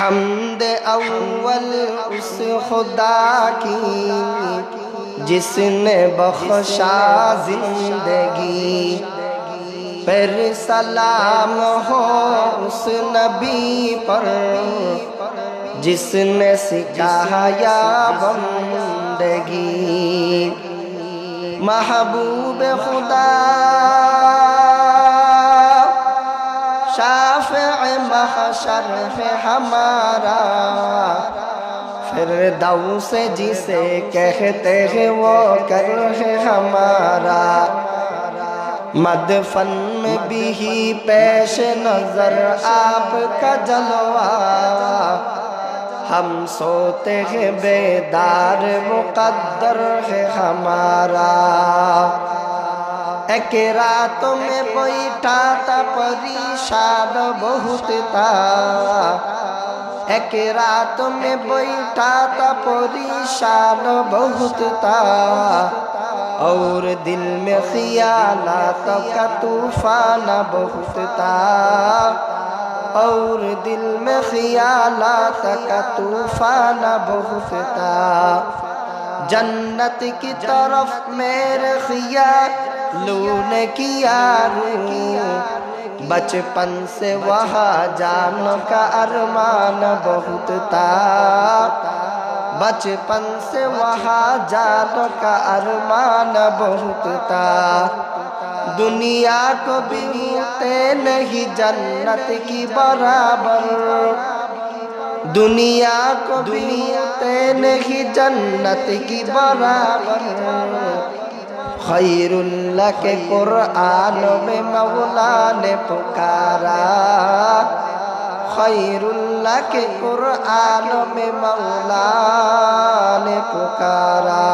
حمد اول اس خدا کی، جس نے بخشا زندگی۔ پھر سلام ہو اس نبی پر، جس نے سکھایا بندگی۔ محبوب خدا شافع محشر ہے ہمارا۔ پھر دو سے جسے کہتے ہیں وہ کر ہے ہمارا۔ مدفن میں بھی ہی پیش نظر آپ کا جلوہ۔ ہم سوتے ہیں بیدار مقدر ہے ہمارا۔ ایک رات میں بیٹھا تھا پریشان بہت تھا ایک رات میں بیٹھا تھا پریشان بہت تھا اور دل میں خیالات کا طوفان بہت تھا اور دل میں خیالات کا طوفان بہت تھا جنت کی طرف میرے خیالوں نے کیا رو بچپن سے وہاں جان کا ارمان بہت تھا بچپن سے وہاں جان کا ارمان بہت تھا دنیا کو بھی نہیں جنت کی برابر دنیا کو بھی نہیں جنت کی برابر খৈরুল্লাহ কে কোরআন মে মৌলানে পুকারা। খৈরুল্লাহ কে কোরআন মে মৌলানে পুকারা।